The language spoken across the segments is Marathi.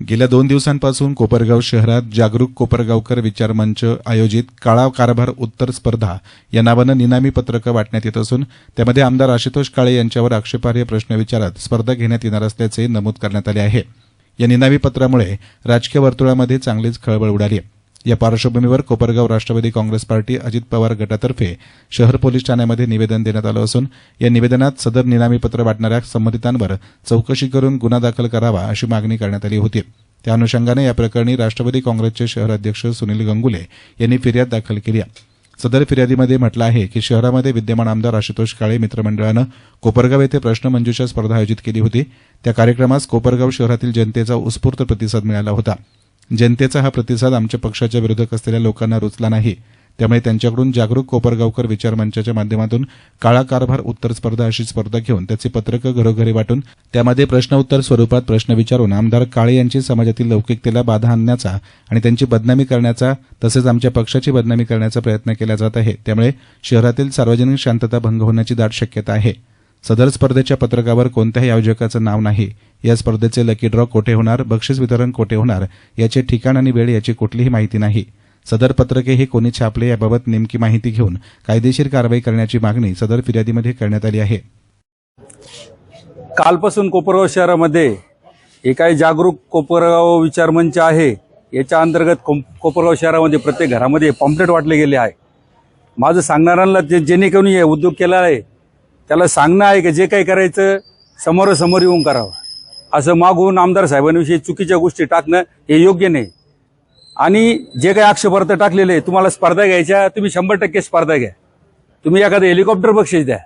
गेल्या दोन दिवसांपासून कोपरगाव शहरात जागरूक कोपरगावकर विचार मंच आयोजित काळा कारभार उत्तर स्पर्धा या नावानं निनामी पत्रकं वाटण्यात येत असून त्यामध्ये आमदार आशुतोष काळे यांच्यावर आक्षेपार्ह प्रश्न विचारत स्पर्धा घेण्यात येणार असल्याचे नमूद करण्यात आले आहे या निनावी पत्रामुळे राजकीय वर्तुळामध्ये चांगलीच खळबळ उडाली आहे. या पार्श्वभूमीवर कोपरगाव राष्ट्रवादी काँग्रेस पार्टी अजित पवार गटातर्फे शहर पोलीस ठाण्यामध्ये निवेदन देण्यात आलं असून या निवेदनात सदर निनामी पत्र वाटणाऱ्या संबंधितांवर चौकशी करून गुन्हा दाखल करावा अशी मागणी करण्यात आली होती. त्या अनुषंगाने या प्रकरणी राष्ट्रवादी काँग्रेसचे शहर अध्यक्ष सुनील गंगुले यांनी फिर्याद दाखल केली आहे. सदर फिर्यादीमध्ये म्हटलं आहे की शहरामध्ये विद्यमान आमदार आशुतोष काळे मित्रमंडळानं कोपरगाव येथे प्रश्नमंजुषा स्पर्धा आयोजित केली होती. त्या कार्यक्रमास कोपरगाव शहरातील जनतेचा उत्स्फूर्त प्रतिसाद मिळाला होता. जनतेचा हा प्रतिसाद आमच्या पक्षाच्या विरोधक असलेल्या लोकांना रुचला नाही. त्यामुळे त्यांच्याकडून जागरूक कोपरगावकर विचार मंचाच्या माध्यमातून काळा कारभार उत्तर स्पर्धा अशी स्पर्धा घेऊन त्याचे पत्रकं घरोघरी वाटून त्यामध्ये प्रश्न उत्तर स्वरूपात प्रश्न विचारून आमदार काळे यांची समाजातील लौकिकतेला बाधा आणण्याचा आणि त्यांची बदनामी करण्याचा तसेच आमच्या पक्षाची बदनामी करण्याचा प्रयत्न केला जात आहे. त्यामुळे शहरातील सार्वजनिक शांतता भंग होण्याची दाट शक्यता आहे. सदर स्पर्धेच्या पत्रकावर कोणत्याही आयोजकाचं नाव नाही. या स्पर्धेचे लकी ड्रॉ कोठे होणार? बक्षीस वितरण कोठे होणार? याचे ठिकाण आणि वेळ याची कुठलीही माहिती नाही. सदर पत्रके हे कोणी छापले याबाबत नेमकी माहिती घेऊन कायदेशीर कारवाई करण्याची मागणी सदर फिर्यादीमध्ये करण्यात आली आहे. कालपासून कोपरगाव शहरामध्ये हे काही जागरूक कोपरगाव विचार मंच आहे. याच्या अंतर्गत को कोपरगाव शहरामध्ये प्रत्येक घरामध्ये पॉम्पलेट वाटले गेले आहे. माझं सांगणाऱ्यांना जे जेणेकरून हे उद्योग केला आहे त्याला सांगणं आहे की जे काही करायचं समोरासमोर येऊन करावं. असं मागून आमदार साहेबांविषयी चुकीच्या गोष्टी टाकणं हे योग्य नाही. आणि जे काही आक्षेपार्थ टाकलेले आहे, तुम्हाला स्पर्धा घ्यायच्या तुम्ही शंभर टक्के स्पर्धा घ्या. तुम्ही एखादं हेलिकॉप्टर बक्षीस द्या.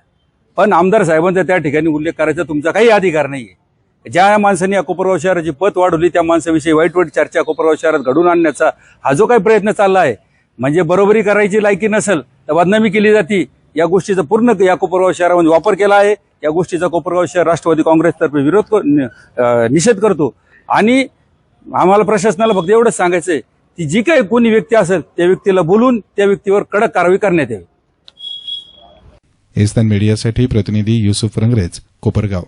पण आमदार साहेबांचा त्या ठिकाणी उल्लेख करायचा तुमचा काही अधिकार नाही आहे ज्या माणसाने या शहराची पत वाढवली त्या माणसाविषयी वाईट वाईट चर्चा अकोपरगाव शहरात घडून आणण्याचा हा जो काही प्रयत्न चालला आहे म्हणजे बरोबरी करायची लायकी नसेल तर बदनामी केली जाती. या गोष्टीचा पूर्ण या कोपरगाव शहरामध्ये वापर केला आहे. या गोष्टीचा कोपरगाव शहर राष्ट्रवादी काँग्रेसतर्फे विरोध कर- निषेध करतो. आणि आम्हाला प्रशासनाला फक्त एवढंच सांगायचंय की जी काही कोणी व्यक्ती असेल त्या व्यक्तीला बोलून त्या व्यक्तीवर कडक कारवाई करण्यात यावी. एस्तान मीडियासाठी प्रतिनिधी युसुफ रंगरेज कोपरगाव.